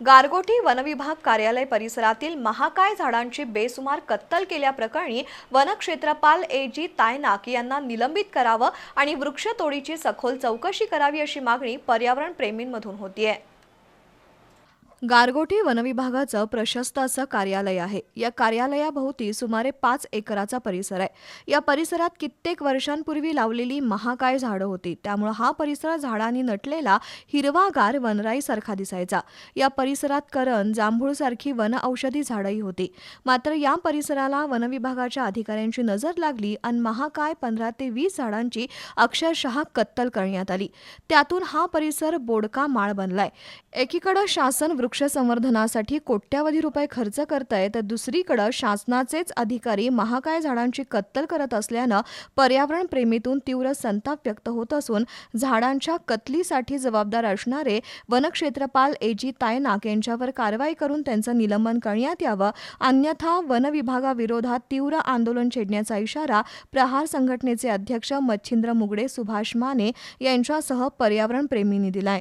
गारगोटी वनविभाग कार्यालय परिसरातील महाकाय झाडांची बेसुमार कत्तल केल्याप्रकरणी वनक्षेत्रपाल ए जी तायनाक यांना निलंबित करावं आणि वृक्षतोडीची सखोल चौकशी करावी अशी मागणी पर्यावरण प्रेमींमधून होतीये. गारगोटी वनविभागाचं प्रशस्त असं कार्यालय आहे. या कार्यालयाभोवती सुमारे पाच एकराचा परिसर आहे. या परिसरात कित्येक वर्षांपूर्वी लावलेली महाकाय झाडं होती. त्यामुळं हा परिसर झाडांनी नटलेला हिरवागार वनराईसारखा दिसायचा. या परिसरात करण जांभूळसारखी वन औषधी झाडंही होती. मात्र या परिसराला वनविभागाच्या अधिकाऱ्यांची नजर लागली आणि महाकाय पंधरा ते वीस झाडांची अक्षरशः कत्तल करण्यात आली. त्यातून हा परिसर बोडका माळ बनलाय. एकीकडं शासन वृक्ष संवर्धनासाठी कोट्यावधी रुपये खर्च करतंय तर दुसरीकडं शासनाचेच अधिकारी महाकाय झाडांची कत्तल करत असल्यानं पर्यावरण प्रेमीतून तीव्र संताप व्यक्त होत असून झाडांच्या कत्लीसाठी जबाबदार असणारे वनक्षेत्रपाल ए जी तायनाक यांच्यावर कारवाई करून त्यांचं निलंबन करण्यात यावं अन्यथा वनविभागाविरोधात तीव्र आंदोलन छेडण्याचा इशारा प्रहार संघटनेचे अध्यक्ष मच्छिंद्र मुगडे सुभाष माने यांच्यासह पर्यावरण प्रेमींनी दिलाय.